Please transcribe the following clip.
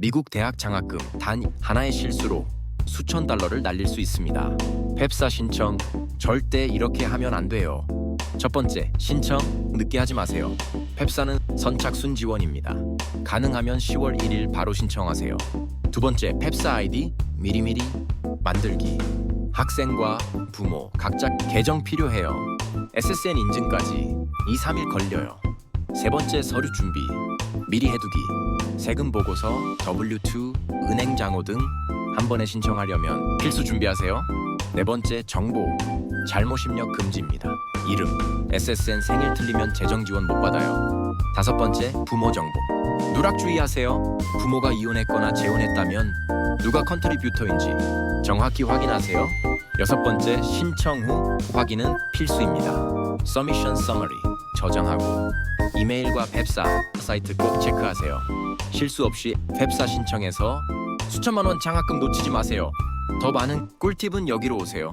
미국 대학 장학금 단 하나의 실수로 수천 달러를 날릴 수 있습니다. 펩사 신청 절대 이렇게 하면 안 돼요. 첫 번째, 신청 늦게 하지 마세요. 펩사는 선착순 지원입니다. 가능하면 10월 1일 바로 신청하세요. 두 번째, 펩사 아이디 미리미리 만들기. 학생과 부모 각자 계정 필요해요. SSN 인증까지 2, 3일 걸려요. 세 번째, 서류 준비. 미리 해두기. 세금 보고서, W2, 은행 장호 등 한 번에 신청하려면 필수 준비하세요. 네 번째, 정보. 잘못 입력 금지입니다. 이름, SSN 생일 틀리면 재정 지원 못 받아요. 다섯 번째, 부모 정보. 누락 주의하세요. 부모가 이혼했거나 재혼했다면 누가 컨트리뷰터인지 정확히 확인하세요. 여섯 번째, 신청 후 확인은 필수입니다. 서미션 서머리 저장하고 이메일과 펩사 사이트 꼭 체크하세요. 실수 없이 펩사 신청해서 수천만 원 장학금 놓치지 마세요. 더 많은 꿀팁은 여기로 오세요.